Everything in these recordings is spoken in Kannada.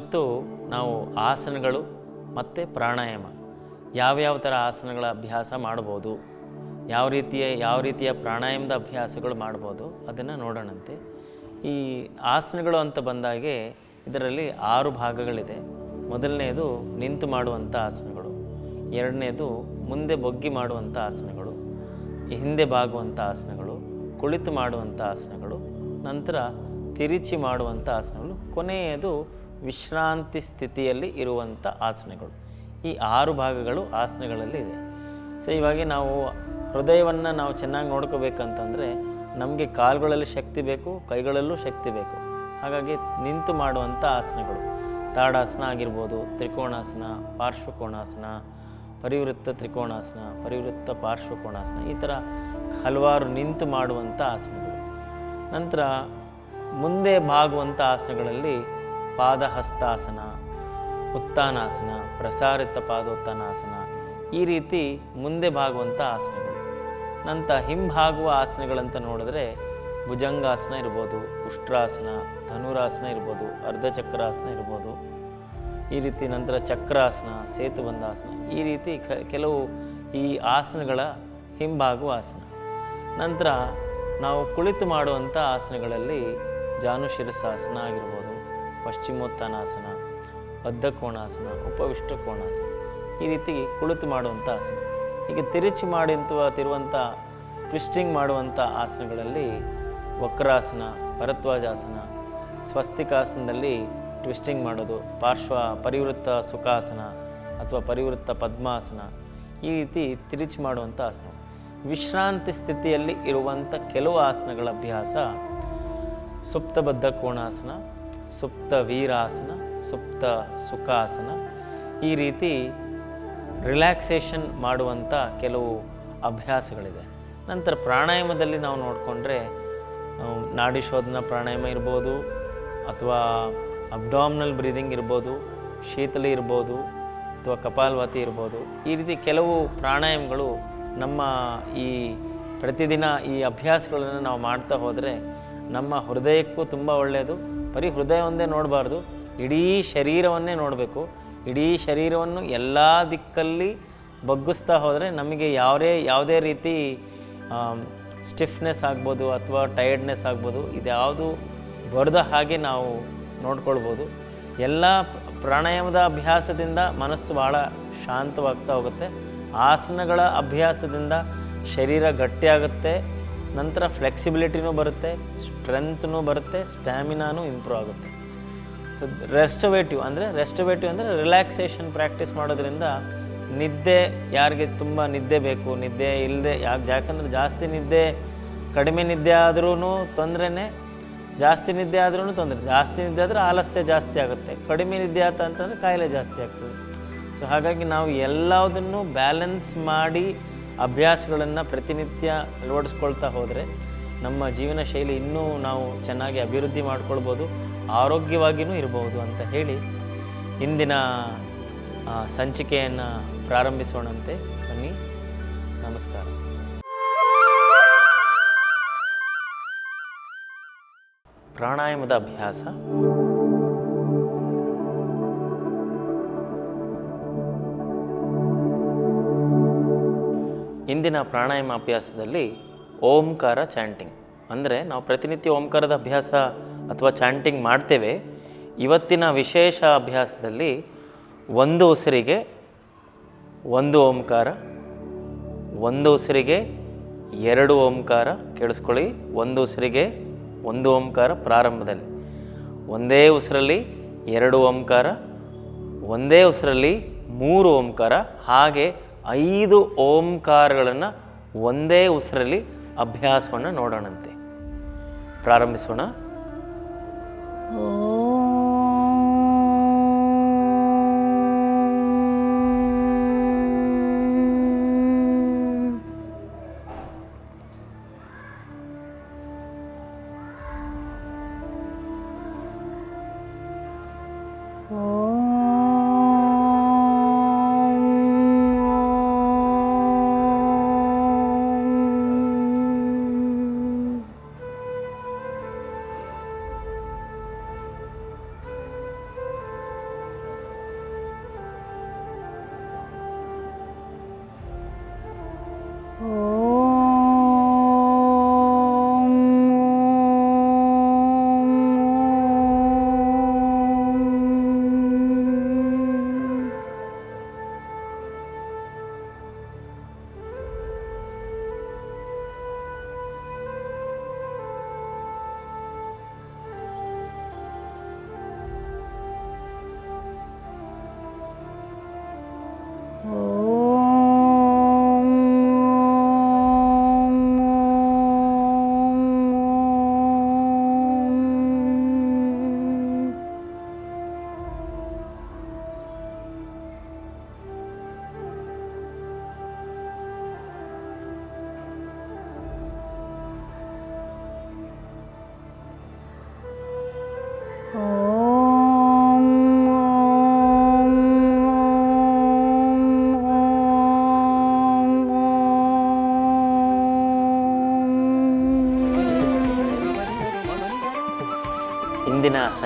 ಇವತ್ತು ನಾವು ಆಸನಗಳು ಮತ್ತು ಪ್ರಾಣಾಯಾಮ. ಯಾವ್ಯಾವ ಥರ ಆಸನಗಳ ಅಭ್ಯಾಸ ಮಾಡ್ಬೋದು, ಯಾವ ರೀತಿಯ ಯಾವ ರೀತಿಯ ಪ್ರಾಣಾಯಾಮದ ಅಭ್ಯಾಸಗಳು ಮಾಡ್ಬೋದು ಅದನ್ನು ನೋಡೋಣಂತೆ. ಈ ಆಸನಗಳು ಅಂತ ಬಂದಾಗೆ ಇದರಲ್ಲಿ ಆರು ಭಾಗಗಳಿದೆ. ಮೊದಲನೆಯದು ನಿಂತು ಮಾಡುವಂಥ ಆಸನಗಳು, ಎರಡನೇದು ಮುಂದೆ ಬೊಗ್ಗಿ ಮಾಡುವಂಥ ಆಸನಗಳು, ಹಿಂದೆ ಬಾಗುವಂಥ ಆಸನಗಳು, ಕುಳಿತು ಮಾಡುವಂಥ ಆಸನಗಳು, ನಂತರ ತಿರುಚಿ ಮಾಡುವಂಥ ಆಸನಗಳು, ಕೊನೆಯದು ವಿಶ್ರಾಂತಿ ಸ್ಥಿತಿಯಲ್ಲಿ ಇರುವಂಥ ಆಸನಗಳು. ಈ ಆರು ಭಾಗಗಳು ಆಸನಗಳಲ್ಲಿ ಇದೆ. ಸೊ ಇವಾಗ ನಾವು ಹೃದಯವನ್ನು ನಾವು ಚೆನ್ನಾಗಿ ನೋಡ್ಕೋಬೇಕಂತಂದರೆ ನಮಗೆ ಕಾಲುಗಳಲ್ಲಿ ಶಕ್ತಿ ಬೇಕು, ಕೈಗಳಲ್ಲೂ ಶಕ್ತಿ ಬೇಕು. ಹಾಗಾಗಿ ನಿಂತು ಮಾಡುವಂಥ ಆಸನಗಳು. ತಾಡಾಸನ ಆಗಿರ್ಬೋದು, ತ್ರಿಕೋಣಾಸನ, ಪಾರ್ಶ್ವಕೋಣಾಸನ, ಪರಿವೃತ್ತ ತ್ರಿಕೋಣಾಸನ, ಪರಿವೃತ್ತ ಪಾರ್ಶ್ವಕೋಣಾಸನ, ಈ ಥರ ಹಲವಾರು ನಿಂತು ಮಾಡುವಂಥ ಆಸನಗಳು. ನಂತರ ಮುಂದೆ ಬಾಗುವಂಥ ಆಸನಗಳಲ್ಲಿ ಪಾದಹಸ್ತಾಸನ, ಉತ್ತಾನಾಸನ, ಪ್ರಸಾರಿತ ಪಾದೋತ್ತಾನಾಸನ, ಈ ರೀತಿ ಮುಂದೆ ಬಾಗುವಂಥ ಆಸನಗಳು. ನಂತರ ಹಿಂಭಾಗುವ ಆಸನಗಳಂತ ನೋಡಿದ್ರೆ ಭುಜಂಗಾಸನ ಇರ್ಬೋದು, ಉಷ್ಟ್ರಾಸನ, ಧನುರಾಸನ ಇರ್ಬೋದು, ಅರ್ಧಚಕ್ರಾಸನ ಇರ್ಬೋದು. ಈ ರೀತಿ ನಂತರ ಚಕ್ರಾಸನ, ಸೇತುಬಂಧಾಸನ, ಈ ರೀತಿ ಕ, ಕೆಲವು ಈ ಆಸನಗಳ ಹಿಂಭಾಗುವ ಆಸನ. ನಂತರ ನಾವು ಕುಳಿತು ಮಾಡುವಂಥ ಆಸನಗಳಲ್ಲಿ ಜಾನುಶಿರಸಾಸನ ಆಗಿರ್ಬೋದು ಪಶ್ಚಿಮೋತ್ಥಾನಾಸನ ಬದ್ಧಕೋಣಾಸನ ಉಪವಿಷ್ಟ ಕೋಣಾಸನ ಈ ರೀತಿ ಕುಳಿತು ಮಾಡುವಂಥ ಆಸನ. ಹೀಗೆ ತಿರುಚಿ ಮಾಡುವಂಥ ತಿರುವಂಥ, ಟ್ವಿಸ್ಟಿಂಗ್ ಮಾಡುವಂಥ ಆಸನಗಳಲ್ಲಿ ವಕ್ರಾಸನ ಭರತ್ವಾಜಾಸನ ಸ್ವಸ್ತಿಕಾಸನದಲ್ಲಿ ಟ್ವಿಸ್ಟಿಂಗ್ ಮಾಡೋದು, ಪಾರ್ಶ್ವ ಪರಿವೃತ್ತ ಸುಖಾಸನ ಅಥವಾ ಪರಿವೃತ್ತ ಪದ್ಮಾಸನ ಈ ರೀತಿ ತಿರುಚಿ ಮಾಡುವಂಥ ಆಸನ. ವಿಶ್ರಾಂತಿ ಸ್ಥಿತಿಯಲ್ಲಿ ಇರುವಂಥ ಕೆಲವು ಆಸನಗಳ ಅಭ್ಯಾಸ ಸುಪ್ತಬದ್ಧ ಕೋಣಾಸನ ಸುಪ್ತ ವೀರಾಸನ, ಸುಪ್ತ ಸುಖಾಸನ. ಈ ರೀತಿ ರಿಲ್ಯಾಕ್ಸೇಷನ್ ಮಾಡುವಂಥ ಕೆಲವು ಅಭ್ಯಾಸಗಳಿದೆ. ನಂತರ ಪ್ರಾಣಾಯಾಮದಲ್ಲಿ ನಾವು ನೋಡಿಕೊಂಡ್ರೆ ನಾಡಿ ಶೋಧನ ಪ್ರಾಣಾಯಾಮ ಇರ್ಬೋದು, ಅಥವಾ ಅಬ್ಡಾಮಿನಲ್ ಬ್ರೀದಿಂಗ್ ಇರ್ಬೋದು, ಶೀತಲಿ ಇರ್ಬೋದು, ಅಥವಾ ಕಪಾಲಭಾತಿ ಇರ್ಬೋದು. ಈ ರೀತಿ ಕೆಲವು ಪ್ರಾಣಾಯಾಮಗಳು ನಮ್ಮ ಈ ಪ್ರತಿದಿನ ಈ ಅಭ್ಯಾಸಗಳನ್ನು ನಾವು ಮಾಡ್ತಾ ಹೋದರೆ ನಮ್ಮ ಹೃದಯಕ್ಕೂ ತುಂಬ ಒಳ್ಳೆಯದು ಬರೀ ಹೃದಯ ಒಂದೇ ನೋಡಬಾರ್ದು, ಇಡೀ ಶರೀರವನ್ನೇ ನೋಡಬೇಕು. ಇಡೀ ಶರೀರವನ್ನು ಎಲ್ಲ ದಿಕ್ಕಲ್ಲಿ ಬಗ್ಗಿಸ್ತಾ ಹೋದರೆ ನಮಗೆ ಯಾವುದೇ ಯಾವುದೇ ರೀತಿ ಸ್ಟಿಫ್ನೆಸ್ ಆಗ್ಬೋದು ಅಥವಾ ಟೈರ್ಡ್ನೆಸ್ ಆಗ್ಬೋದು, ಇದ್ಯಾವುದು ಬರೆದ ಹಾಗೆ ನಾವು ನೋಡ್ಕೊಳ್ಬೋದು. ಎಲ್ಲ ಪ್ರಾಣಾಯಾಮದ ಅಭ್ಯಾಸದಿಂದ ಮನಸ್ಸು ಭಾಳ ಶಾಂತವಾಗ್ತಾ ಹೋಗುತ್ತೆ. ಆಸನಗಳ ಅಭ್ಯಾಸದಿಂದ ಶರೀರ ಗಟ್ಟಿಯಾಗುತ್ತೆ. ನಂತರ ಫ್ಲೆಕ್ಸಿಬಿಲಿಟಿನೂ ಬರುತ್ತೆ ಸ್ಟ್ರೆಂತ್ನೂ ಬರುತ್ತೆ ಸ್ಟ್ಯಾಮಿನಾನೂ ಇಂಪ್ರೂವ್ ಆಗುತ್ತೆ. ಸೊ ರೆಸ್ಟವೇಟಿವ್ ಅಂದರೆ ರೆಸ್ಟವೇಟಿವ್ ಅಂದರೆ ರಿಲ್ಯಾಕ್ಸೇಷನ್ ಪ್ರಾಕ್ಟೀಸ್ ಮಾಡೋದ್ರಿಂದ ನಿದ್ದೆ ಯಾರಿಗೆ ತುಂಬ ನಿದ್ದೆ ಬೇಕು, ನಿದ್ದೆ ಇಲ್ಲದೆ ಯಾಕೆ ಯಾಕಂದರೆ ಜಾಸ್ತಿ ನಿದ್ದೆ, ಕಡಿಮೆ ನಿದ್ದೆ ಆದ್ರೂ ತೊಂದರೆನೇ, ಜಾಸ್ತಿ ನಿದ್ದೆ ಆದ್ರೂ ತೊಂದರೆ, ಜಾಸ್ತಿ ನಿದ್ದೆ ಆದರೆ ಆಲಸ್ಯ ಜಾಸ್ತಿ ಆಗುತ್ತೆ, ಕಡಿಮೆ ನಿದ್ದೆ ಆತ ಅಂತಂದರೆ ಕಾಯಿಲೆ ಜಾಸ್ತಿ ಆಗ್ತದೆ. ಸೊ ಹಾಗಾಗಿ ನಾವು ಎಲ್ಲದನ್ನು ಬ್ಯಾಲೆನ್ಸ್ ಮಾಡಿ ಅಭ್ಯಾಸಗಳನ್ನು ಪ್ರತಿನಿತ್ಯ ಅಳವಡಿಸ್ಕೊಳ್ತಾ ಹೋದರೆ ನಮ್ಮ ಜೀವನ ಶೈಲಿ ಇನ್ನೂ ನಾವು ಚೆನ್ನಾಗಿ ಅಭಿವೃದ್ಧಿ ಮಾಡ್ಕೊಳ್ಬೋದು ಆರೋಗ್ಯವಾಗಿಯೂ ಇರಬಹುದು ಅಂತ ಹೇಳಿ ಇಂದಿನ ಸಂಚಿಕೆಯನ್ನು ಪ್ರಾರಂಭಿಸೋಣಂತೆ. ಬನ್ನಿ, ನಮಸ್ಕಾರ. ಪ್ರಾಣಾಯಾಮದ ಅಭ್ಯಾಸ. ಇಂದಿನ ಪ್ರಾಣಾಯಾಮ ಅಭ್ಯಾಸದಲ್ಲಿ ಓಂಕಾರ ಚಾಂಟಿಂಗ್. ಅಂದರೆ ನಾವು ಪ್ರತಿನಿತ್ಯ ಓಂಕಾರದ ಅಭ್ಯಾಸ ಅಥವಾ ಚಾಂಟಿಂಗ್ ಮಾಡ್ತೇವೆ. ಇವತ್ತಿನ ವಿಶೇಷ ಅಭ್ಯಾಸದಲ್ಲಿ ಒಂದು ಉಸಿರಿಗೆ ಒಂದು ಓಂಕಾರ, ಒಂದು ಉಸಿರಿಗೆ ಎರಡು ಓಂಕಾರ ಕೇಳಿಸ್ಕೊಳ್ಳಿ. ಒಂದು ಉಸಿರಿಗೆ ಒಂದು ಓಂಕಾರ ಪ್ರಾರಂಭದಲ್ಲಿ. ಒಂದೇ ಉಸಿರಲ್ಲಿ ಎರಡು ಓಂಕಾರ, ಒಂದೇ ಉಸಿರಲ್ಲಿ ಮೂರು ಓಂಕಾರ, ಹಾಗೆ ಐದು ಓಂಕಾರಗಳನ್ನು ಒಂದೇ ಉಸಿರಲ್ಲಿ ಅಭ್ಯಾಸವನ್ನು ನೋಡೋಣಂತೆ. ಪ್ರಾರಂಭಿಸೋಣ. ಇಂದಿನ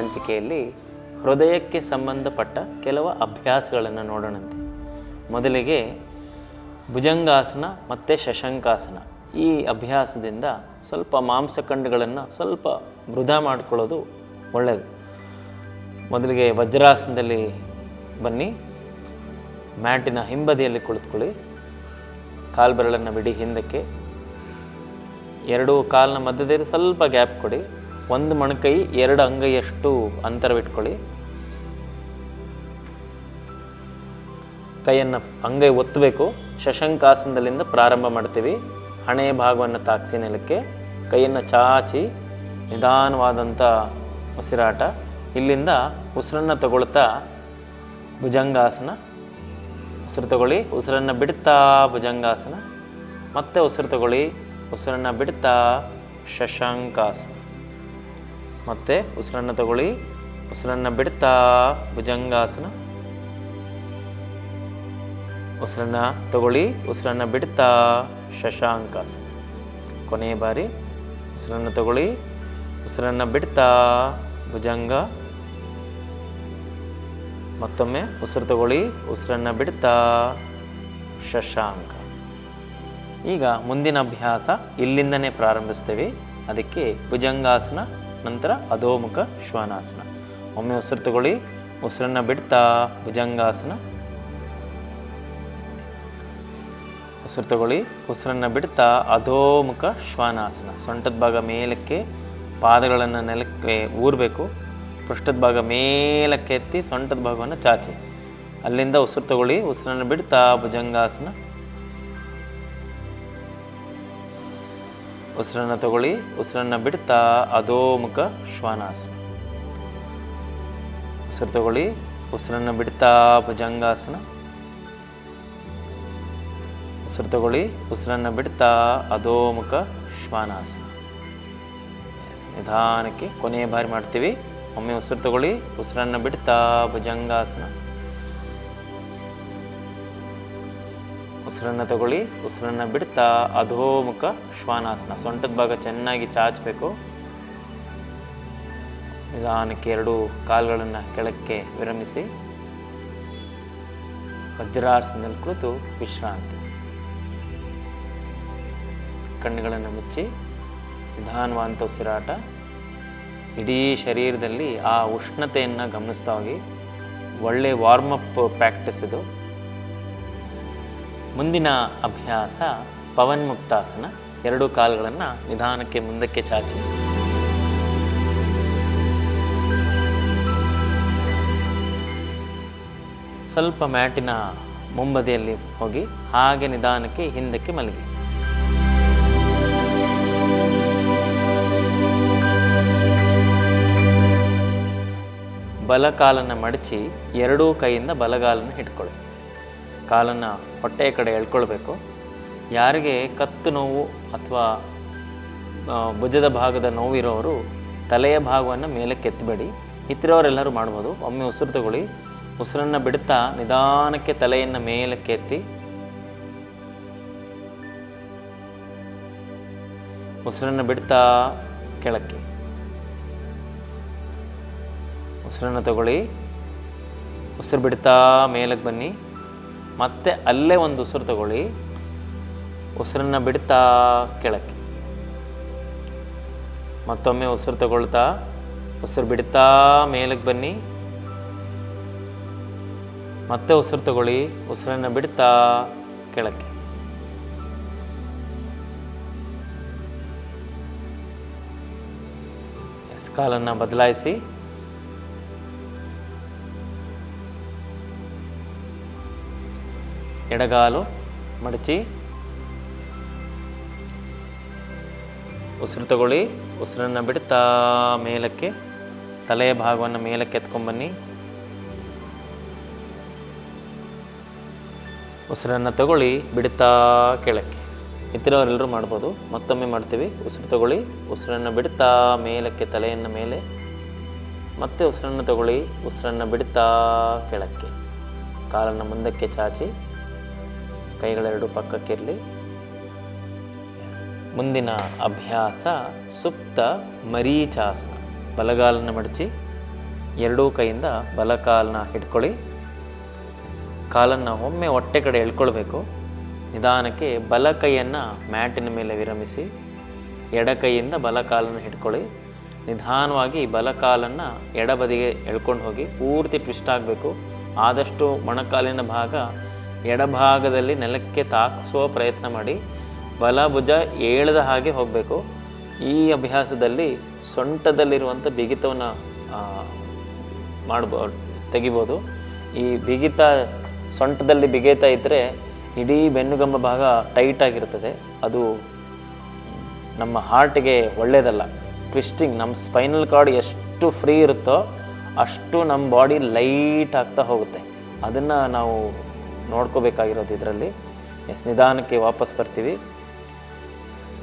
ಸಂಚಿಕೆಯಲ್ಲಿ ಹೃದಯಕ್ಕೆ ಸಂಬಂಧಪಟ್ಟ ಕೆಲವು ಅಭ್ಯಾಸಗಳನ್ನು ನೋಡೋಣಂತೆ. ಮೊದಲಿಗೆ ಭುಜಂಗಾಸನ ಮತ್ತು ಶಶಂಕಾಸನ. ಈ ಅಭ್ಯಾಸದಿಂದ ಸ್ವಲ್ಪ ಮಾಂಸಖಂಡಗಳನ್ನು ಸ್ವಲ್ಪ ಮೃದ ಮಾಡಿಕೊಳ್ಳೋದು ಒಳ್ಳೆಯದು ಮೊದಲಿಗೆ ವಜ್ರಾಸನದಲ್ಲಿ ಬನ್ನಿ. ಮ್ಯಾಟಿನ ಹಿಂಬದಿಯಲ್ಲಿ ಕುಳಿತುಕೊಳ್ಳಿ. ಕಾಲ್ಬೆರಳನ್ನು ಬಿಡಿ ಹಿಂದಕ್ಕೆ. ಎರಡೂ ಕಾಲಿನ ಮಧ್ಯದಲ್ಲಿ ಸ್ವಲ್ಪ ಗ್ಯಾಪ್ ಕೊಡಿ. ಒಂದು ಮೊಣಕೈ, ಎರಡು ಅಂಗೈಯಷ್ಟು ಅಂತರವಿಟ್ಕೊಳ್ಳಿ ಕೈಯನ್ನು ಅಂಗೈ ಒತ್ತಬೇಕು. ಶಶಂಕಾಸನದಲ್ಲಿಂದ ಪ್ರಾರಂಭ ಮಾಡ್ತೀವಿ. ಹಣೆಯ ಭಾಗವನ್ನು ತಾಕ್ಸಿ ನೆಲಕ್ಕೆ, ಕೈಯನ್ನು ಚಾಚಿ ನಿಧಾನವಾದಂಥ ಉಸಿರಾಟ. ಇಲ್ಲಿಂದ ಉಸಿರನ್ನು ತಗೊಳ್ತಾ ಭುಜಂಗಾಸನ ಉಸಿರು ತಗೊಳ್ಳಿ. ಉಸಿರನ್ನು ಬಿಡ್ತಾ ಭುಜಂಗಾಸನ. ಮತ್ತೆ ಉಸಿರು ತಗೊಳ್ಳಿ. ಉಸಿರನ್ನು ಬಿಡ್ತಾ ಶಶಾಂಕಾಸನ. ಮತ್ತೆ ಉಸಿರನ್ನು ತಗೊಳ್ಳಿ. ಉಸಿರನ್ನು ಬಿಡ್ತಾ. ಭುಜಂಗಾಸನ. ಉಸಿರನ್ನು ತಗೊಳ್ಳಿ. ಉಸಿರನ್ನು ಬಿಡ್ತಾ. ಶಶಾಂಕಾಸನ. ಕೊನೆಯ ಬಾರಿ. ಉಸಿರನ್ನು ತಗೊಳ್ಳಿ. ಉಸಿರನ್ನು ಬಿಡ್ತಾ. ಭುಜಂಗ. ಮತ್ತೊಮ್ಮೆ ಉಸಿರು ತಗೊಳ್ಳಿ. ಉಸಿರನ್ನು ಬಿಡ್ತಾ. ಶಶಾಂಕ. ಈಗ ಮುಂದಿನ ಅಭ್ಯಾಸ ಇಲ್ಲಿಂದನೇ ಪ್ರಾರಂಭಿಸ್ತೇವೆ. ಅದಕ್ಕೆ ಭುಜಂಗಾಸನ. ನಂತರ ಅಧೋಮುಖ ಶ್ವಾನಾಸನ. ಒಮ್ಮೆ ಉಸಿರು ತಗೊಳ್ಳಿ ಉಸಿರನ್ನು ಬಿಡ್ತಾ ಭುಜಂಗಾಸನ. ಉಸಿರು ತಗೊಳ್ಳಿ ಉಸಿರನ್ನು ಬಿಡ್ತಾ ಅಧೋಮುಖ ಶ್ವಾನಾಸನ. ಸೊಂಟದ ಭಾಗ ಮೇಲಕ್ಕೆ ಪಾದಗಳನ್ನು ನೆಲಕ್ಕೆ ಊರಬೇಕು. ಪೃಷ್ಠದ ಭಾಗ ಮೇಲಕ್ಕೆ ಎತ್ತಿ ಸೊಂಟದ ಭಾಗವನ್ನು ಚಾಚಿ. ಅಲ್ಲಿಂದ ಉಸಿರು ತಗೊಳ್ಳಿ ಉಸಿರನ್ನು ಬಿಡ್ತಾ ಭುಜಂಗಾಸನ. ಉಸಿರನ್ನು ತಗೊಳ್ಳಿ, ಉಸಿರನ್ನು ಬಿಡ್ತಾ ಅಧೋಮುಖ ಶ್ವಾನಾಸನ. ಉಸಿರು ತಗೊಳ್ಳಿ, ಉಸಿರನ್ನು ಬಿಡ್ತಾ, ಭುಜಂಗಾಸನ. ಉಸಿರು ತಗೊಳ್ಳಿ, ಉಸಿರನ್ನು ಬಿಡ್ತಾ ಅಧೋಮುಖ ಶ್ವಾನಾಸನ. ನಿಧಾನಕ್ಕೆ ಕೊನೆಯ ಬಾರಿ ಮಾಡ್ತೀವಿ. ಒಮ್ಮೆ ಉಸಿರು ತಗೊಳ್ಳಿ, ಉಸಿರನ್ನು ಬಿಡ್ತಾ, ಭುಜಂಗಾಸನ. ಉಸಿರನ್ನು ತಗೊಳ್ಳಿ, ಉಸಿರನ್ನು ಬಿಡ್ತಾ ಅಧೋಮುಖ ಶ್ವಾನಾಸನ, ಸೊಂಟದ ಭಾಗ ಚೆನ್ನಾಗಿ ಚಾಚಬೇಕು. ನಿಧಾನಕ್ಕೆ ಎರಡು ಕಾಲುಗಳನ್ನು ಕೆಳಕ್ಕೆ ವಿರಮಿಸಿ, ವಜ್ರಾಸನದಲ್ಲಿ ಕುಳಿತು ವಿಶ್ರಾಂತಿ. ಕಣ್ಣುಗಳನ್ನು ಮುಚ್ಚಿ ನಿಧಾನವಾದಂಥ ಉಸಿರಾಟ. ಇಡೀ ಶರೀರದಲ್ಲಿ ಆ ಉಷ್ಣತೆಯನ್ನು ಗಮನಿಸ್ತಾ ಹೋಗಿ. ಒಳ್ಳೆ ವಾರ್ಮಪ್ ಪ್ರಾಕ್ಟೀಸ್ ಇದು. ಮುಂದಿನ ಅಭ್ಯಾಸ ಪವನ್ ಮುಕ್ತಾಸನ ಎರಡು ಕಾಲುಗಳನ್ನು ನಿಧಾನಕ್ಕೆ ಮುಂದಕ್ಕೆ ಚಾಚಿ. ಸ್ವಲ್ಪ ಮ್ಯಾಟಿನ ಮುಂಬದಿಯಲ್ಲಿ ಹೋಗಿ ಹಾಗೆ ನಿಧಾನಕ್ಕೆ ಹಿಂದಕ್ಕೆ ಮಲಗಿ. ಬಲಕಾಲನ್ನು ಮಡಚಿ ಎರಡೂ ಕೈಯಿಂದ ಬಲಗಾಲನ್ನು ಇಟ್ಕೊಳ್ಳಿ ಕಾಲನ್ನು ಹೊಟ್ಟೆಯ ಕಡೆ ಎಳ್ಕೊಳ್ಬೇಕು. ಯಾರಿಗೆ ಕತ್ತು ನೋವು ಅಥವಾ ಭುಜದ ಭಾಗದ ನೋವಿರೋರು ತಲೆಯ ಭಾಗವನ್ನು ಮೇಲಕ್ಕೆ ಎತ್ತಬೇಡಿ ಇತ್ತಿರೋರೆಲ್ಲರೂ ಮಾಡ್ಬೋದು. ಒಮ್ಮೆ ಉಸಿರು ತಗೊಳ್ಳಿ. ಉಸಿರನ್ನು ಬಿಡ್ತಾ ನಿಧಾನಕ್ಕೆ ತಲೆಯನ್ನು ಮೇಲಕ್ಕೆ ಎತ್ತಿ. ಉಸಿರನ್ನು ಬಿಡ್ತಾ ಕೆಳಕ್ಕೆ. ಉಸಿರನ್ನು ತಗೊಳ್ಳಿ. ಉಸಿರು ಬಿಡ್ತಾ ಮೇಲಕ್ಕೆ ಬನ್ನಿ. ಮತ್ತೆ ಅಲ್ಲೇ ಒಂದು ಉಸಿರು ತಗೊಳ್ಳಿ. ಉಸಿರನ್ನು ಬಿಡ್ತಾ ಕೆಳಕ್ಕೆ. ಮತ್ತೊಮ್ಮೆ ಉಸಿರು ತಗೊಳ್ತಾ, ಉಸಿರು ಬಿಡ್ತಾ ಮೇಲಕ್ಕೆ ಬನ್ನಿ. ಮತ್ತೆ ಉಸಿರು ತಗೊಳ್ಳಿ, ಉಸಿರನ್ನು ಬಿಡ್ತಾ ಕೆಳಕ್ಕೆ. ಕಾಲನ್ನು ಬದಲಾಯಿಸಿ. ಎಡಗಾಲು, ಮಡಚಿ. ಉಸಿರು ತಗೊಳ್ಳಿ, ಉಸಿರನ್ನು ಬಿಡ್ತಾ ಮೇಲಕ್ಕೆ, ತಲೆಯ ಭಾಗವನ್ನು ಮೇಲಕ್ಕೆ ಎತ್ಕೊಂಬನ್ನಿ ಉಸಿರನ್ನು ತಗೊಳ್ಳಿ, ಬಿಡ್ತಾ ಕೆಳಕ್ಕೆ. ಇತ್ತಿರೋರೆಲ್ಲರೂ ಮಾಡ್ಬೋದು, ಮತ್ತೊಮ್ಮೆ ಮಾಡ್ತೀವಿ. ಉಸಿರು ತಗೊಳ್ಳಿ, ಉಸಿರನ್ನು ಬಿಡ್ತಾ ಮೇಲಕ್ಕೆ, ತಲೆಯನ್ನು ಮೇಲೆ. ಮತ್ತೆ ಉಸಿರನ್ನು ತಗೊಳ್ಳಿ, ಉಸಿರನ್ನು ಬಿಡ್ತಾ ಕೆಳಕ್ಕೆ. ಕಾಲನ್ನು ಮುಂದಕ್ಕೆ ಚಾಚಿ. ಕೈಗಳೆರಡು ಪಕ್ಕಕ್ಕಿರಲಿ. ಮುಂದಿನ ಅಭ್ಯಾಸ ಸುಪ್ತ ಮರೀಚಾಸನ. ಬಲಗಾಲನ್ನು ಮಡಚಿ, ಎರಡೂ ಕೈಯಿಂದ ಬಲಕಾಲನ್ನ ಹಿಡ್ಕೊಳ್ಳಿ. ಕಾಲನ್ನು ಒಮ್ಮೆ ಹೊಟ್ಟೆ ಕಡೆ ಎಳ್ಕೊಳ್ಬೇಕು. ನಿಧಾನಕ್ಕೆ ಬಲ ಕೈಯನ್ನು ಮ್ಯಾಟಿನ ಮೇಲೆ ವಿರಮಿಸಿ, ಎಡ ಕೈಯಿಂದ ಬಲ ಕಾಲನ್ನು ಹಿಡ್ಕೊಳ್ಳಿ. ನಿಧಾನವಾಗಿ ಬಲ ಕಾಲನ್ನು ಎಡಬದಿಗೆ ಎಳ್ಕೊಂಡು ಹೋಗಿ, ಪೂರ್ತಿ ಟ್ವಿಸ್ಟ್ ಆಗಬೇಕು. ಆದಷ್ಟು ಮೊಣಕಾಲಿನ ಭಾಗ ಎಡಭಾಗದಲ್ಲಿ ನೆಲಕ್ಕೆ ತಾಕಿಸುವ ಪ್ರಯತ್ನ ಮಾಡಿ ಬಲ ಭುಜ ಏಳದ ಹಾಗೆ ಹೋಗಬೇಕು. ಈ ಅಭ್ಯಾಸದಲ್ಲಿ ಸೊಂಟದಲ್ಲಿರುವಂಥ ಬಿಗಿತವನ್ನು ಮಾಡ್ಬೋ, ತೆಗಿಬೋದು. ಈ ಬಿಗಿತ, ಸೊಂಟದಲ್ಲಿ ಬಿಗಿತ ಇದ್ದರೆ ಇಡೀ ಬೆನ್ನುಗಂಬ ಭಾಗ ಟೈಟ್ ಆಗಿರ್ತದೆ. ಅದು ನಮ್ಮ ಹಾರ್ಟಿಗೆ ಒಳ್ಳೆಯದಲ್ಲ ಟ್ವಿಸ್ಟಿಂಗ್ ನಮ್ಮ ಸ್ಪೈನಲ್ ಕಾರ್ಡ್ ಎಷ್ಟು ಫ್ರೀ ಇರುತ್ತೋ ಅಷ್ಟು ನಮ್ಮ ಬಾಡಿ ಲೈಟ್ ಆಗ್ತಾ ಹೋಗುತ್ತೆ. ಅದನ್ನು ನಾವು ನೋಡ್ಕೋಬೇಕಾಗಿರೋದು ಇದರಲ್ಲಿ. ಎಸ್, ನಿಧಾನಕ್ಕೆ ವಾಪಸ್ ಬರ್ತೀವಿ.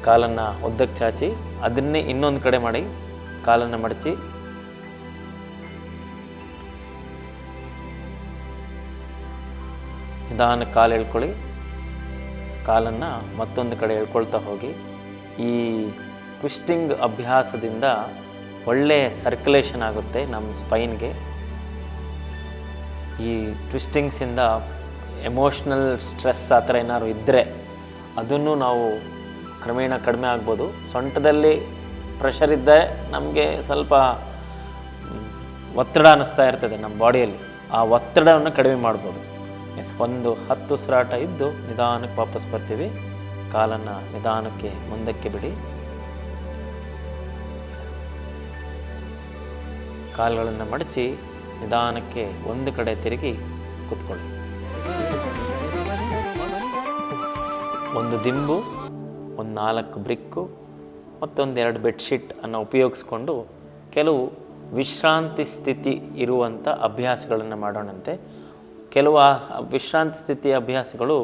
ಕಾಲನ್ನು ಒದ್ದಕ್ಕೆ ಚಾಚಿ, ಅದನ್ನೇ ಇನ್ನೊಂದು ಕಡೆ ಮಾಡಿ ಕಾಲನ್ನು ಮಡಚಿ. ನಿಧಾನ ಕಾಲು ಎಳ್ಕೊಳ್ಳಿ ಕಾಲನ್ನು ಮತ್ತೊಂದು ಕಡೆ ಎಳ್ಕೊಳ್ತಾ ಹೋಗಿ. ಈ ಟ್ವಿಸ್ಟಿಂಗ್ ಅಭ್ಯಾಸದಿಂದ ಒಳ್ಳೆ ಸರ್ಕ್ಯುಲೇಷನ್ ಆಗುತ್ತೆ ನಮ್ಮ ಸ್ಪೈನ್ಗೆ ಈ ಟ್ವಿಸ್ಟಿಂಗ್ಸಿಂದ ಎಮೋಷ್ನಲ್ ಸ್ಟ್ರೆಸ್ ಆ ಥರ ಏನಾದ್ರು ಇದ್ದರೆ ಅದನ್ನು ನಾವು ಕ್ರಮೇಣ ಕಡಿಮೆ ಆಗ್ಬೋದು. ಸೊಂಟದಲ್ಲಿ ಪ್ರೆಷರ್ ಇದ್ದರೆ ನಮಗೆ ಸ್ವಲ್ಪ ಒತ್ತಡ ಅನ್ನಿಸ್ತಾ ಇರ್ತದೆ ನಮ್ಮ ಬಾಡಿಯಲ್ಲಿ. ಆ ಒತ್ತಡವನ್ನು ಕಡಿಮೆ ಮಾಡ್ಬೋದು. ಎಸ್ ಒಂದು ಹತ್ತು ಉಸಿರಾಟ ಇದ್ದು ನಿಧಾನಕ್ಕೆ ವಾಪಸ್ ಬರ್ತೀವಿ. ಕಾಲನ್ನು ನಿಧಾನಕ್ಕೆ ಮುಂದಕ್ಕೆ ಬಿಡಿ. ಕಾಲುಗಳನ್ನು ಮಡಚಿ ನಿಧಾನಕ್ಕೆ ಒಂದು ಕಡೆ ತಿರುಗಿ ಕೂತ್ಕೊಳ್ಳಿ. ಒಂದು ದಿಂಬು, ಒಂದು ನಾಲ್ಕು ಬ್ರಿಕ್ಕು ಮತ್ತೊಂದು ಎರಡು ಬೆಡ್ಶೀಟ್ ಅನ್ನು ಉಪಯೋಗಿಸ್ಕೊಂಡು ಕೆಲವು ವಿಶ್ರಾಂತಿ ಸ್ಥಿತಿ ಇರುವಂಥ ಅಭ್ಯಾಸಗಳನ್ನು ಮಾಡೋಣಂತೆ. ಕೆಲವು ಆ ವಿಶ್ರಾಂತಿ ಸ್ಥಿತಿ ಅಭ್ಯಾಸಗಳು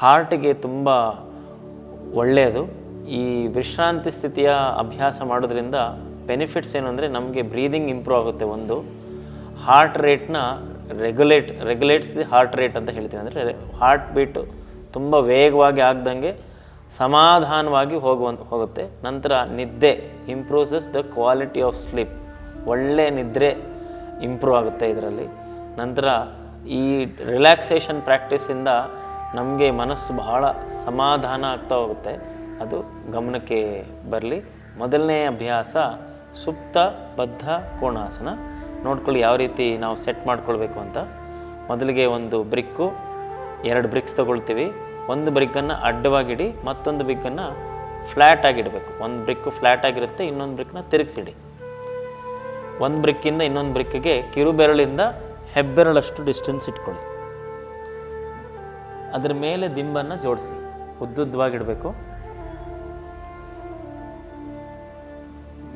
ಹಾರ್ಟ್ಗೆ ತುಂಬ ಒಳ್ಳೆಯದು. ಈ ವಿಶ್ರಾಂತಿ ಸ್ಥಿತಿಯ ಅಭ್ಯಾಸ ಮಾಡೋದ್ರಿಂದ ಬೆನಿಫಿಟ್ಸ್ ಏನು ಅಂದರೆ ನಮಗೆ ಬ್ರೀದಿಂಗ್ ಇಂಪ್ರೂವ್ ಆಗುತ್ತೆ ಒಂದು. Heart ರೇಟ್ನ regulate, regulates the heart rate ಅಂತ ಹೇಳ್ತೀವಿ. ಅಂದರೆ ಹಾರ್ಟ್ ಬೀಟು ತುಂಬ ವೇಗವಾಗಿ ಆಗ್ದಂಗೆ ಸಮಾಧಾನವಾಗಿ ಹೋಗುವ ಹೋಗುತ್ತೆ. ನಂತರ ನಿದ್ದೆ improves the quality of sleep ಒಳ್ಳೆ ನಿದ್ರೆ ಇಂಪ್ರೂವ್ ಆಗುತ್ತೆ ಇದರಲ್ಲಿ. ನಂತರ ಈ ರಿಲ್ಯಾಕ್ಸೇಷನ್ ಪ್ರಾಕ್ಟೀಸಿಂದ ನಮಗೆ ಮನಸ್ಸು ಬಹಳ ಸಮಾಧಾನ ಆಗ್ತಾ ಹೋಗುತ್ತೆ. ಅದು ಗಮನಕ್ಕೆ ಬರಲಿ. ಮೊದಲನೇ ಅಭ್ಯಾಸ ಸುಪ್ತ ಬದ್ಧ ಕೋಣಾಸನ. ನೋಡ್ಕೊಳ್ಳಿ ಯಾವ ರೀತಿ ನಾವು ಸೆಟ್ ಮಾಡ್ಕೊಳ್ಬೇಕು ಅಂತ. ಮೊದಲಿಗೆ ಒಂದು ಬ್ರಿಕ್ಕು ಎರಡು ಬ್ರಿಕ್ಸ್ ತಗೊಳ್ತೀವಿ. ಒಂದು ಬ್ರಿಕ್ಕನ್ನು ಅಡ್ಡವಾಗಿಡಿ, ಮತ್ತೊಂದು ಬ್ರಿಕ್ಕನ್ನು ಫ್ಲ್ಯಾಟ್ ಆಗಿಡಬೇಕು. ಒಂದು ಬ್ರಿಕ್ಕು ಫ್ಲ್ಯಾಟ್ ಆಗಿರುತ್ತೆ, ಇನ್ನೊಂದು ಬ್ರಿಕ್ನ ತಿರುಗಿಸಿಡಿ. ಒಂದು ಬ್ರಿಕ್ಕಿಂದ ಇನ್ನೊಂದು ಬ್ರಿಕ್ಕಿಗೆ ಕಿರುಬೆರಳಿಂದ ಹೆಬ್ಬೆರಳಷ್ಟು ಡಿಸ್ಟೆನ್ಸ್ ಇಟ್ಕೊಳ್ಳಿ. ಅದರ ಮೇಲೆ ದಿಂಬನ್ನು ಜೋಡಿಸಿ. ಉದ್ದುದ್ದವಾಗಿಡಬೇಕು.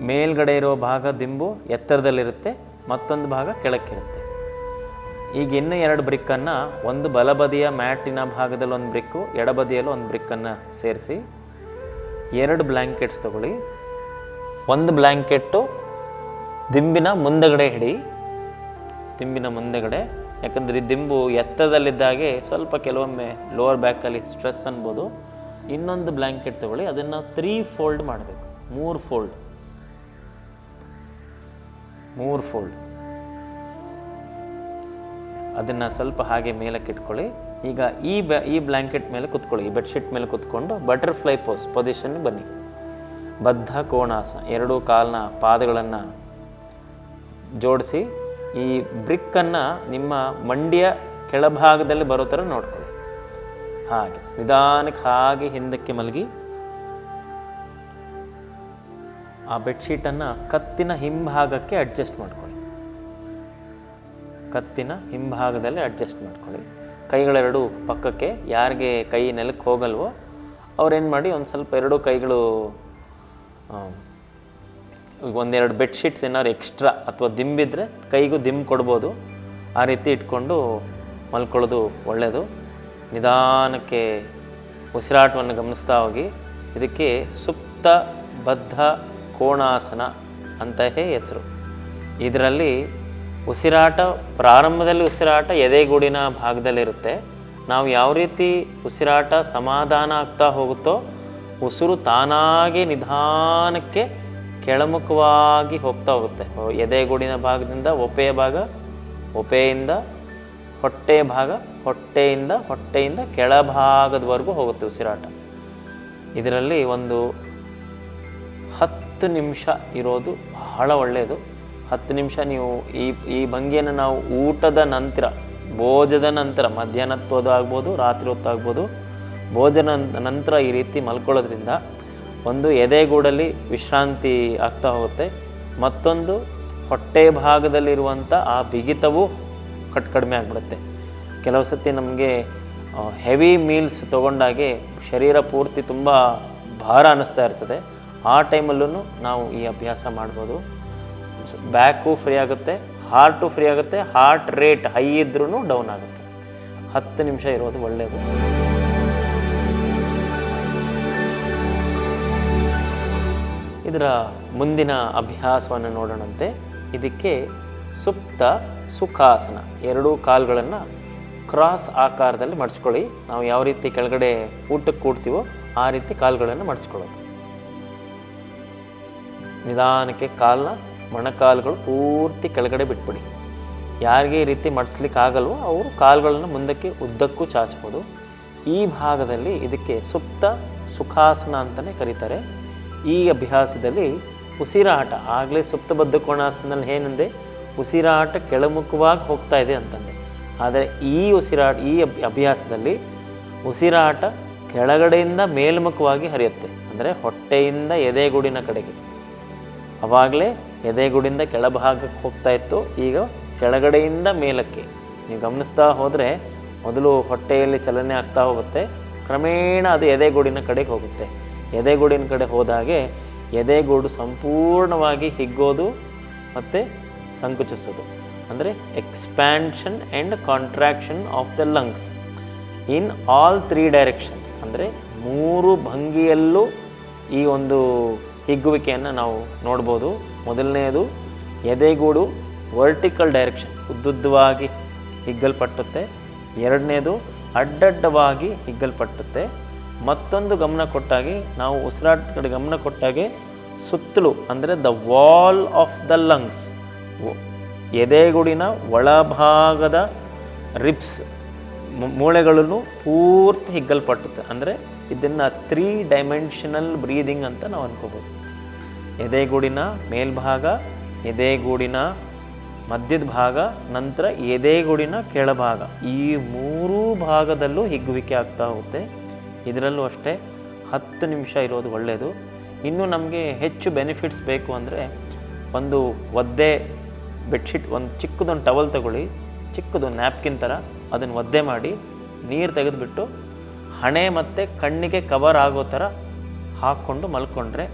ಮೇಲ್ಗಡೆ ಇರೋ ಭಾಗ ದಿಂಬು ಎತ್ತರದಲ್ಲಿರುತ್ತೆ, ಮತ್ತೊಂದು ಭಾಗ ಕೆಳಕ್ಕಿರುತ್ತೆ. ಈಗ ಇನ್ನೂ ಎರಡು ಬ್ರಿಕ್ಕನ್ನು, ಒಂದು ಬಲಬದಿಯ ಮ್ಯಾಟಿನ ಭಾಗದಲ್ಲಿ ಒಂದು ಬ್ರಿಕ್ಕು, ಎಡಬದಿಯಲ್ಲೂ ಒಂದು ಬ್ರಿಕ್ಕನ್ನು ಸೇರಿಸಿ, ಎರಡು ಬ್ಲ್ಯಾಂಕೆಟ್ಸ್ ತಗೊಳ್ಳಿ. ಒಂದು ಬ್ಲ್ಯಾಂಕೆಟ್ಟು ದಿಂಬಿನ ಮುಂದಗಡೆ ಹಿಡಿ, ದಿಂಬಿನ ಮುಂದೆಗಡೆ, ಯಾಕಂದರೆ ಈ ದಿಂಬು ಎತ್ತದಲ್ಲಿದ್ದಾಗೆ ಸ್ವಲ್ಪ ಕೆಲವೊಮ್ಮೆ ಲೋವರ್ ಬ್ಯಾಕಲ್ಲಿ ಸ್ಟ್ರೆಸ್ ಅನ್ಬೋದು. ಇನ್ನೊಂದು ಬ್ಲ್ಯಾಂಕೆಟ್ ತಗೊಳ್ಳಿ, ಅದನ್ನು ತ್ರೀ ಫೋಲ್ಡ್ ಮಾಡಬೇಕು. ಮೂರು ಫೋಲ್ಡ್ ಮೂರು ಫೋಲ್ಡ್ ಅದನ್ನು ಸ್ವಲ್ಪ ಹಾಗೆ ಮೇಲಕ್ಕೆ ಇಟ್ಕೊಳ್ಳಿ. ಈಗ ಈ ಬ್ಯಾ ಈ ಬ್ಲ್ಯಾಂಕೆಟ್ ಮೇಲೆ ಕುತ್ಕೊಳ್ಳಿ. ಈ ಬೆಡ್ಶೀಟ್ ಮೇಲೆ ಕುತ್ಕೊಂಡು ಬಟರ್ಫ್ಲೈ ಪೋಸ್ ಪೊಸಿಷನ್ಗೆ ಬನ್ನಿ. ಬದ್ಧ ಕೋಣಾಸನ, ಎರಡೂ ಕಾಲಿನ ಪಾದಗಳನ್ನು ಜೋಡಿಸಿ, ಈ ಬ್ರಿಕ್ಕನ್ನು ನಿಮ್ಮ ಮಂಡಿಯ ಕೆಳಭಾಗದಲ್ಲಿ ಬರೋ ಥರ ನೋಡ್ಕೊಳ್ಳಿ. ಹಾಗೆ, ನಿಧಾನಕ್ಕೆ ಹಾಗೆ ಹಿಂದಕ್ಕೆ ಮಲಗಿ, ಆ ಬೆಡ್ಶೀಟನ್ನು ಕತ್ತಿನ ಹಿಂಭಾಗಕ್ಕೆ ಅಡ್ಜಸ್ಟ್ ಮಾಡ್ಕೊಳ್ಳಿ. ಕತ್ತಿನ ಹಿಂಭಾಗದಲ್ಲಿ ಅಡ್ಜಸ್ಟ್ ಮಾಡ್ಕೊಳ್ಳಿ. ಕೈಗಳೆರಡು ಪಕ್ಕಕ್ಕೆ ಯಾರಿಗೆ ಕೈ ನೆಲಕ್ಕೆ ಹೋಗಲ್ವೋ ಅವ್ರೇನು ಮಾಡಿ ಒಂದು ಸ್ವಲ್ಪ ಎರಡು ಕೈಗಳು ಒಂದೆರಡು ಬೆಡ್ಶೀಟ್ಸ್ ಏನಾದ್ರು ಎಕ್ಸ್ಟ್ರಾ ಅಥವಾ ದಿಂಬಿದ್ರೆ ಕೈಗೂ ದಿಂಬು ಕೊಡ್ಬೋದು. ಆ ರೀತಿ ಇಟ್ಕೊಂಡು ಮಲ್ಕೊಳ್ಳೋದು ಒಳ್ಳೆಯದು ನಿಧಾನಕ್ಕೆ ಉಸಿರಾಟವನ್ನು ಗಮನಿಸ್ತಾ ಹೋಗಿ. ಇದಕ್ಕೆ ಸುಪ್ತ ಬದ್ಧ ಕೋಣಾಸನ ಅಂತಹೇ ಹೆಸರು. ಇದರಲ್ಲಿ ಉಸಿರಾಟ, ಪ್ರಾರಂಭದಲ್ಲಿ ಉಸಿರಾಟ ಎದೆಗೂಡಿನ ಭಾಗದಲ್ಲಿರುತ್ತೆ. ನಾವು ಯಾವ ರೀತಿ ಉಸಿರಾಟ ಸಮಾಧಾನ ಆಗ್ತಾ ಹೋಗುತ್ತೋ, ಉಸಿರು ತಾನಾಗಿ ನಿಧಾನಕ್ಕೆ ಕೆಳಮುಖವಾಗಿ ಹೋಗ್ತಾ ಹೋಗುತ್ತೆ. ಎದೆಗೂಡಿನ ಭಾಗದಿಂದ ಒಪೆಯ ಭಾಗ, ಒಪೆಯಿಂದ ಹೊಟ್ಟೆಯ ಭಾಗ, ಹೊಟ್ಟೆಯಿಂದ ಹೊಟ್ಟೆಯಿಂದ ಕೆಳಭಾಗದವರೆಗೂ ಹೋಗುತ್ತೆ ಉಸಿರಾಟ. ಇದರಲ್ಲಿ ಒಂದು ಹತ್ತು ನಿಮಿಷ ಇರೋದು ಬಹಳ ಒಳ್ಳೆಯದು. ಹತ್ತು ನಿಮಿಷ ನೀವು ಈ ಈ ಭಂಗಿಯನ್ನು ನಾವು ಊಟದ ನಂತರ, ಭೋಜದ ನಂತರ ಮಧ್ಯಾಹ್ನ ಆಗ್ಬೋದು, ರಾತ್ರಿ ಹೊತ್ತು ಆಗ್ಬೋದು, ಭೋಜನ ನಂತರ ಈ ರೀತಿ ಮಲ್ಕೊಳ್ಳೋದ್ರಿಂದ ಒಂದು ಎದೆಗೂಡಲ್ಲಿ ವಿಶ್ರಾಂತಿ ಆಗ್ತಾ ಹೋಗುತ್ತೆ. ಮತ್ತೊಂದು ಹೊಟ್ಟೆ ಭಾಗದಲ್ಲಿರುವಂಥ ಆ ಬಿಗಿತವು ಕಟ್ ಕಡಿಮೆ ಆಗಿಬಿಡುತ್ತೆ. ಕೆಲವು ಸತಿ ನಮಗೆ ಹೆವಿ ಮೀಲ್ಸ್ ತೊಗೊಂಡಾಗೆ ಶರೀರ ಪೂರ್ತಿ ತುಂಬ ಭಾರ ಅನ್ನಿಸ್ತಾ ಇರ್ತದೆ. ಆ ಟೈಮಲ್ಲೂ ನಾವು ಈ ಅಭ್ಯಾಸ ಮಾಡ್ಬೋದು. ಬ್ಯಾಕು ಫ್ರೀ ಆಗುತ್ತೆ ಹಾರ್ಟು ಫ್ರೀ ಆಗುತ್ತೆ ಹಾರ್ಟ್ ರೇಟ್ ಹೈ ಇದ್ರೂ ಡೌನ್ ಆಗುತ್ತೆ. ಹತ್ತು ನಿಮಿಷ ಇರೋದು ಒಳ್ಳೆಯದು ಇದರ ಮುಂದಿನ ಅಭ್ಯಾಸವನ್ನು ನೋಡೋಣಂತೆ. ಇದಕ್ಕೆ ಸುಪ್ತ ಸುಖಾಸನ ಎರಡೂ ಕಾಲುಗಳನ್ನು ಕ್ರಾಸ್ ಆಕಾರದಲ್ಲಿ ಮಡಚ್ಕೊಳ್ಳಿ. ನಾವು ಯಾವ ರೀತಿ ಕೆಳಗಡೆ ಊಟಕ್ಕೆ ಕೂಡ್ತೀವೋ ಆ ರೀತಿ ಕಾಲುಗಳನ್ನು ಮಡಚ್ಕೊಳ್ಳೋದು. ನಿಧಾನಕ್ಕೆ ಕಾಲನ್ನ ಮೊಣಕಾಲುಗಳು ಪೂರ್ತಿ ಕೆಳಗಡೆ ಬಿಟ್ಬಿಡಿ. ಯಾರಿಗೆ ಈ ರೀತಿ ಮಡಿಸ್ಲಿಕ್ಕೆ ಆಗಲ್ವೋ ಅವರು ಕಾಲುಗಳನ್ನು ಮುಂದಕ್ಕೆ ಉದ್ದಕ್ಕೂ ಚಾಚ್ಬೋದು. ಈ ಭಾಗದಲ್ಲಿ ಇದಕ್ಕೆ ಸುಪ್ತ ಸುಖಾಸನ ಅಂತಲೇ ಕರೀತಾರೆ. ಈ ಅಭ್ಯಾಸದಲ್ಲಿ ಉಸಿರಾಟ, ಆಗಲೇ ಸುಪ್ತಬದ್ಧ ಕೋಣಾಸನದಲ್ಲಿ ಏನಂದೆ? ಉಸಿರಾಟ ಕೆಳಮುಖವಾಗಿ ಹೋಗ್ತಾ ಇದೆ ಅಂತಂದೆ. ಆದರೆ ಈ ಉಸಿರಾಟ, ಈ ಅಭ್ಯಾಸದಲ್ಲಿ ಉಸಿರಾಟ ಕೆಳಗಡೆಯಿಂದ ಮೇಲ್ಮುಖವಾಗಿ ಹರಿಯುತ್ತೆ. ಅಂದರೆ ಹೊಟ್ಟೆಯಿಂದ ಎದೆಗೂಡಿನ ಕಡೆಗೆ. ಅವಾಗಲೇ ಎದೆಗುಡಿಂದ ಕೆಳಭಾಗಕ್ಕೆ ಹೋಗ್ತಾ ಇತ್ತು. ಈಗ ಕೆಳಗಡೆಯಿಂದ ಮೇಲಕ್ಕೆ. ನೀವು ಗಮನಿಸ್ತಾ ಹೋದರೆ ಮೊದಲು ಹೊಟ್ಟೆಯಲ್ಲಿ ಚಲನೆ ಆಗ್ತಾ ಹೋಗುತ್ತೆ. ಕ್ರಮೇಣ ಅದು ಎದೆಗೂಡಿನ ಕಡೆಗೆ ಹೋಗುತ್ತೆ. ಎದೆಗೂಡಿನ ಕಡೆ ಹೋದಾಗೆ ಎದೆಗೂಡು ಸಂಪೂರ್ಣವಾಗಿ ಹಿಗ್ಗೋದು ಮತ್ತು ಸಂಕುಚಿಸೋದು. ಅಂದರೆ expansion and contraction of the lungs in all three directions ಅಂದರೆ ಮೂರು ಭಂಗಿಯಲ್ಲೂ ಈ ಒಂದು ಹಿಗ್ಗುವಿಕೆಯನ್ನು ನಾವು ನೋಡ್ಬೋದು. ಮೊದಲನೆಯದು, ಎದೆಗೂಡು ವರ್ಟಿಕಲ್ ಡೈರೆಕ್ಷನ್ ಉದ್ದುದ್ದವಾಗಿ ಹಿಗ್ಗಲ್ಪಟ್ಟುತ್ತೆ. ಎರಡನೇದು, ಅಡ್ಡಡ್ಡವಾಗಿ ಹಿಗ್ಗಲ್ಪಟ್ಟುತ್ತೆ. ಮತ್ತೊಂದು ಗಮನ ಕೊಟ್ಟಾಗೆ, ನಾವು ಉಸಿರಾಟದ ಕಡೆ ಗಮನ ಕೊಟ್ಟಾಗೆ ಸುತ್ತಲೂ, ಅಂದರೆ the wall of the lungs ಎದೆಗುಡಿನ ಒಳಭಾಗದ ರಿಬ್ಸ್ ಮೂಳೆಗಳನ್ನು ಪೂರ್ತಿ ಹಿಗ್ಗಲ್ಪಟ್ಟುತ್ತೆ. ಅಂದರೆ ಇದನ್ನು ತ್ರೀ ಡೈಮೆನ್ಷನಲ್ ಬ್ರೀದಿಂಗ್ ಅಂತ ನಾವು ಅನ್ಕೋಬೋದು. ಎದೆಗೂಡಿನ ಮೇಲ್ಭಾಗ, ಎದೆಗೂಡಿನ ಮಧ್ಯದ ಭಾಗ, ನಂತರ ಎದೆಗೂಡಿನ ಕೆಳಭಾಗ. ಈ ಮೂರೂ ಭಾಗದಲ್ಲೂ ಹಿಗ್ಗುವಿಕೆ ಆಗ್ತಾ ಹೋಗುತ್ತೆ. ಇದರಲ್ಲೂ ಅಷ್ಟೇ ಹತ್ತು ನಿಮಿಷ ಇರೋದು ಒಳ್ಳೆಯದು ಇನ್ನು ನಮಗೆ ಹೆಚ್ಚು ಬೆನಿಫಿಟ್ಸ್ ಬೇಕು ಅಂದರೆ ಒಂದು ಒದ್ದೆ ಬೆಡ್ಶೀಟ್ ಒಂದು ಚಿಕ್ಕದೊಂದು ಟವಲ್ ತಗೊಳ್ಳಿ. ಚಿಕ್ಕದು ನ್ಯಾಪ್ಕಿನ್ ಥರ ಅದನ್ನು ಒದ್ದೆ ಮಾಡಿ ನೀರು ತೆಗೆದುಬಿಟ್ಟು ಹಣೆ ಮತ್ತು ಕಣ್ಣಿಗೆ ಕವರ್ ಆಗೋ ಥರ ಹಾಕ್ಕೊಂಡು ಮಲ್ಕೊಂಡ್ರೆ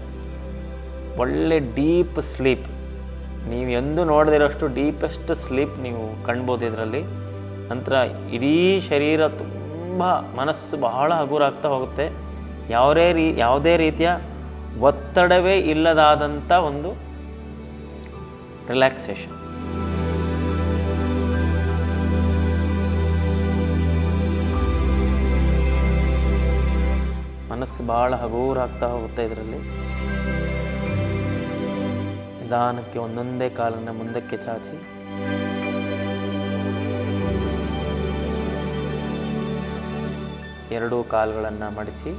ಒಳ್ಳೆ ಡೀಪ್ ಸ್ಲೀಪ್. ನೀವು ಎಂದು ನೋಡದಿರೋಷ್ಟು ಡೀಪೆಸ್ಟ್ ಸ್ಲೀಪ್ ನೀವು ಕಾಣ್ಬೋದು ಇದರಲ್ಲಿ. ನಂತರ ಇಡೀ ಶರೀರ ತುಂಬ ಮನಸ್ಸು ಬಹಳ ಹಗುರಾಗ್ತಾ ಹೋಗುತ್ತೆ. ಯಾವುದೇ ರೀ, ಯಾವುದೇ ರೀತಿಯ ಒತ್ತಡವೇ ಇಲ್ಲದಾದಂಥ ಒಂದು ರಿಲ್ಯಾಕ್ಸೇಷನ್. ಮನಸ್ಸು ಭಾಳ ಹಗೂರಾಗ್ತಾ ಹೋಗುತ್ತೆ ಇದರಲ್ಲಿ. ನಿಧಾನಕ್ಕೆ ಒಂದೊಂದೇ ಕಾಲನ್ನು ಮುಂದಕ್ಕೆ ಚಾಚಿ. ಎರಡೂ ಕಾಲುಗಳನ್ನು ಮಡಚಿ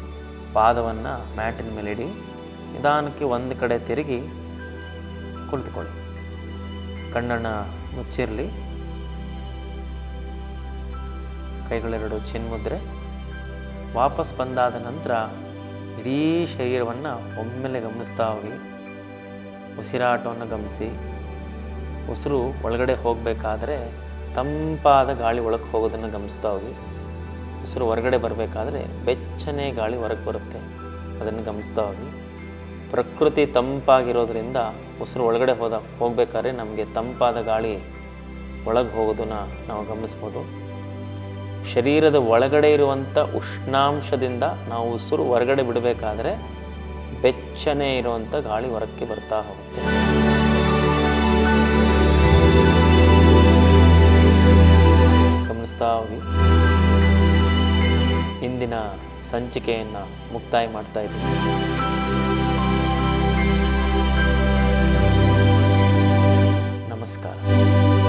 ಪಾದವನ್ನು ಮ್ಯಾಟಿನ ಮೇಲೆ ಇಡಿ. ನಿಧಾನಕ್ಕೆ ಒಂದು ಕಡೆ ತಿರುಗಿ ಕುಳಿತುಕೊಳ್ಳಿ. ಕಣ್ಣನ್ನು ಮುಚ್ಚಿರಲಿ. ಕೈಗಳೆರಡು ಚಿನ್ಮುದ್ರೆ ವಾಪಸ್ ಬಂದಾದ ನಂತರ ಇಡೀ ಶರೀರವನ್ನು ಒಮ್ಮೆಲೆ ಗಮನಿಸ್ತಾ ಹೋಗಿ. ಉಸಿರಾಟವನ್ನು ಗಮನಿಸಿ. ಉಸಿರು ಒಳಗಡೆ ಹೋಗಬೇಕಾದ್ರೆ ತಂಪಾದ ಗಾಳಿ ಒಳಗೆ ಹೋಗೋದನ್ನು ಗಮನಿಸ್ತಾ ಹೋಗಿ. ಉಸಿರು ಹೊರಗಡೆ ಬರಬೇಕಾದ್ರೆ ಬೆಚ್ಚನೆ ಗಾಳಿ ಹೊರಗೆ ಬರುತ್ತೆ. ಅದನ್ನು ಗಮನಿಸ್ತಾ ಹೋಗಿ. ಪ್ರಕೃತಿ ತಂಪಾಗಿರೋದ್ರಿಂದ ಉಸಿರು ಒಳಗಡೆ ಹೋದ ಹೋಗಬೇಕಾದ್ರೆ ನಮಗೆ ತಂಪಾದ ಗಾಳಿ ಒಳಗೆ ಹೋಗೋದನ್ನು ನಾವು ಗಮನಿಸ್ಬೋದು. ಶರೀರದ ಒಳಗಡೆ ಇರುವಂಥ ಉಷ್ಣಾಂಶದಿಂದ ನಾವು ಉಸಿರು ಹೊರಗಡೆ ಬಿಡಬೇಕಾದ್ರೆ ಬೆಚ್ಚನೆ ಇರುವಂಥ ಗಾಳಿ ಹೊರಕ್ಕೆ ಬರ್ತಾ ಹೋಗುತ್ತೆ. ಗಮನಿಸ್ತಾ ಹೋಗಿ. ಇಂದಿನ ಸಂಚಿಕೆಯನ್ನು ಮುಕ್ತಾಯ ಮಾಡ್ತಾ ಇದ್ದೀವಿ ನಮಸ್ಕಾರ.